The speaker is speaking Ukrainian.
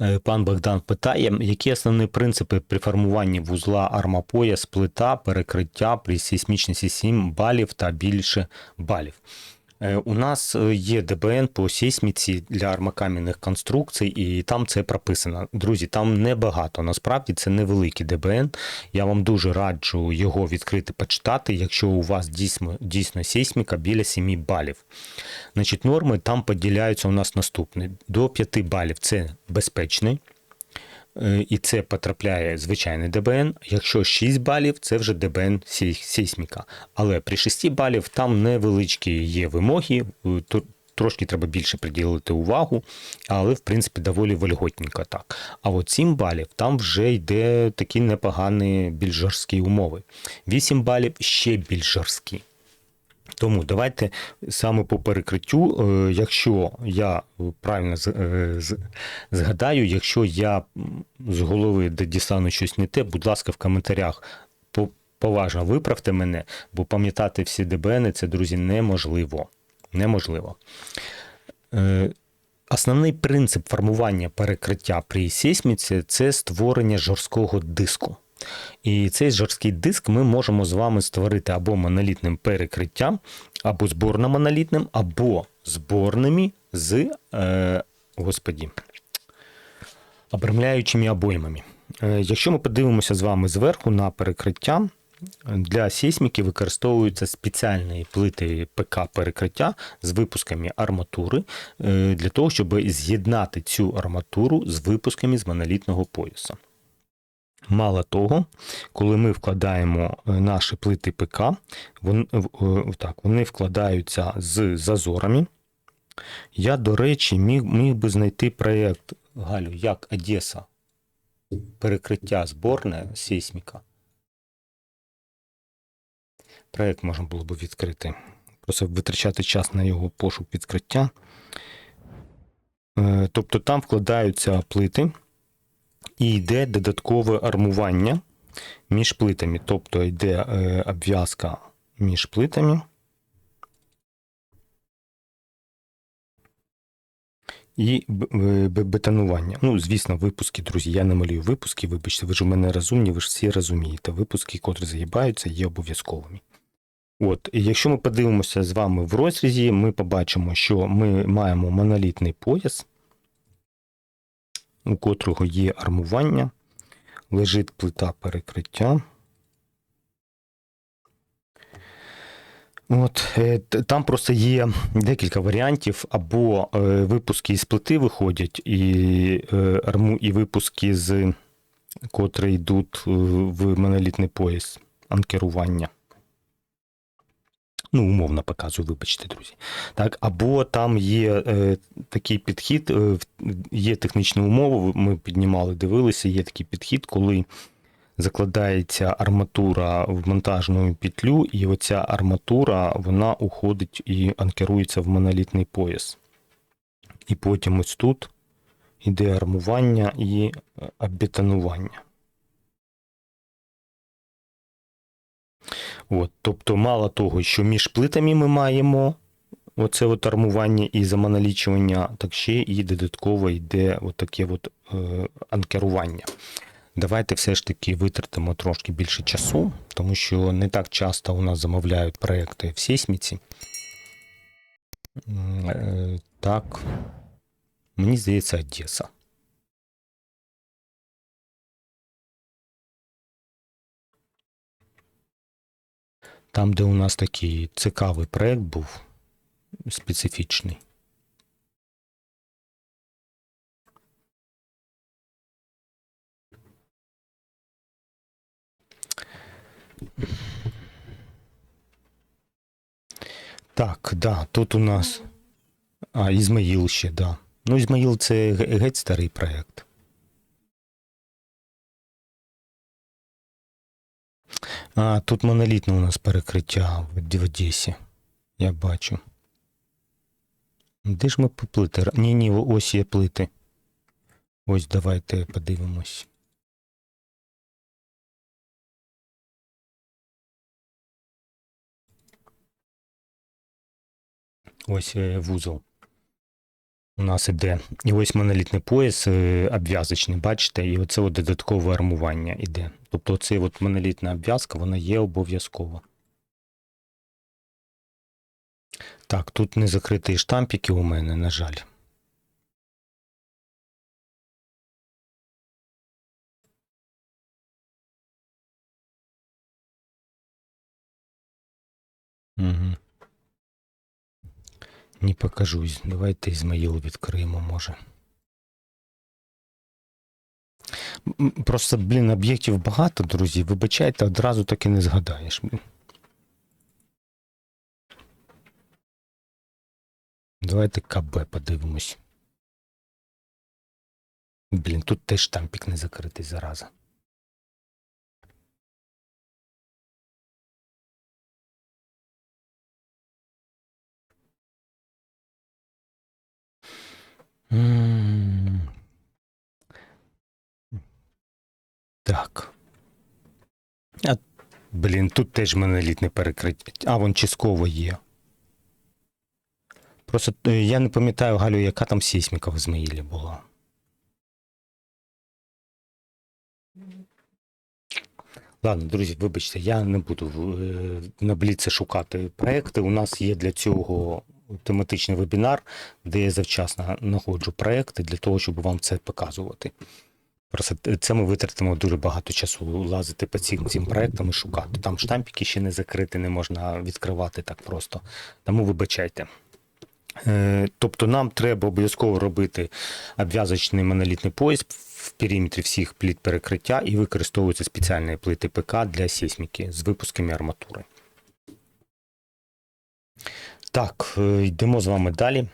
Е, Пан Богдан питає, які основні принципи при формуванні вузла армопояс, плита, перекриття при сейсмічності 7 балів та більше балів. Е, У нас е, є ДБН по сейсміці для армокам'яних конструкцій, і там це прописано. Друзі, там небагато. Насправді це невеликий ДБН. Я вам дуже раджу його відкрити, почитати, якщо у вас дійсно, дійсно сейсміка біля 7 балів. Значить, норми там поділяються у нас наступні. До 5 балів це безпечний. І це потрапляє звичайний ДБН. Якщо 6 балів, це вже ДБН сей- сейсміка. Але при 6 балів там невеличкі є вимоги. е, Трошки треба більше приділити увагу, але в принципі доволі вольготненько так. А от 7 балів там вже йде такі непогані більш жорсткі умови. 8 балів ще більш жорсткі. Тому давайте саме по перекриттю, е, якщо я правильно е, згадаю, якщо я з голови дістану щось не те, будь ласка, в коментарях поважно виправте мене, бо пам'ятати всі ДБН це, друзі, неможливо. Неможливо. Е, Основний принцип формування перекриття при сейсміці це створення жорсткого диску. І цей жорсткий диск ми можемо з вами створити або монолітним перекриттям, або зборно-монолітним, або зборними з е, господі, обрамляючими обоймами. Е, Якщо ми подивимося з вами зверху на перекриття, для сейсміки використовуються спеціальні плити ПК перекриття з випусками арматури е, для того, щоб з'єднати цю арматуру з випусками з монолітного пояса. Мало того, коли ми вкладаємо е, наші плити ПК, вон, е, е, так, вони вкладаються з зазорами. Я, до речі, міг, міг би знайти проєкт Галю, як Одеса, перекриття зборне сейсміка. Проєкт можна було б відкрити. Просто витрачати час на його пошук відкриття. Тобто там вкладаються плити і йде додаткове армування між плитами. Тобто йде е, обв'язка між плитами. І е, бетонування. Ну, звісно, випуски, друзі. Я не малюю випуски, вибачте, ви ж у мене розумні, ви ж всі розумієте. Випуски, котрі загибаються, є обов'язковими. От, і якщо ми подивимося з вами в розрізі, ми побачимо, що ми маємо монолітний пояс, у котрого є армування, лежить плита перекриття. От, е, там просто є декілька варіантів, або е, випуски із плити виходять, і, е, арму, і випуски з котрі йдуть е, в монолітний пояс анкерування. Ну, умовно показую, вибачте, друзі. Так, або там є е, такий підхід, е, є технічні умови, ми піднімали, дивилися, є такий підхід, коли закладається арматура в монтажну петлю, і оця арматура вона уходить і анкерується в монолітний пояс. І потім ось тут іде армування і е, обетонування. От, тобто, мало того, що між плитами ми маємо оце от армування і замоналічування, так ще і додатково йде от таке от, е, анкерування. Давайте все ж таки витратимо трошки більше часу, тому що не так часто у нас замовляють проекти в сейсміці. Е, Так, мені здається, Одеса. Там, де у нас такий цікавий проект був, специфічний. Так, да, тут у нас. А, Ізмаїл ще, да. Ну, Ізмаїл це геть старий проєкт. А, тут монолітне у нас перекриття в Одесі. Я бачу. Де ж ми по плити? Р- Ні, ні, ось є плити. Ось давайте подивимось. Ось е, вузол. у нас іде. І ось монолітний пояс е, обв'язочний, бачите, і оце от додаткове армування іде. Тобто оце от монолітна обв'язка, вона є обов'язкова. Так, тут не закритий штампики у мене, на жаль. Угу. Не покажусь. Давайте Ізмаїл відкриємо, може. Просто, блін, об'єктів багато, друзі. Вибачайте, одразу так і не згадаєш. Давайте КБ подивимось. Блін, тут теж штампік не закритий зараза. М. Так. А, блін, тут теж монолітне перекриття. А, вон частково є. Просто е, я не пам'ятаю, Галю, яка там сейсміка в Ізмаїлі була. Ладно, друзі, вибачте, я не буду е, на бліце шукати проекти. У нас є для цього тематичний вебінар, де я завчасно знаходжу проекти для того, щоб вам це показувати. Просто це ми витратимо дуже багато часу лазити по цим цим проектам і шукати. Там штампики ще не закриті, не можна відкривати так просто. Тому вибачайте. Е, Тобто нам треба обов'язково робити обв'язочний монолітний пояс в периметрі всіх плит перекриття і використовуються спеціальні плити ПК для сейсміки з випусками арматури. Так, е, йдемо з вами далі.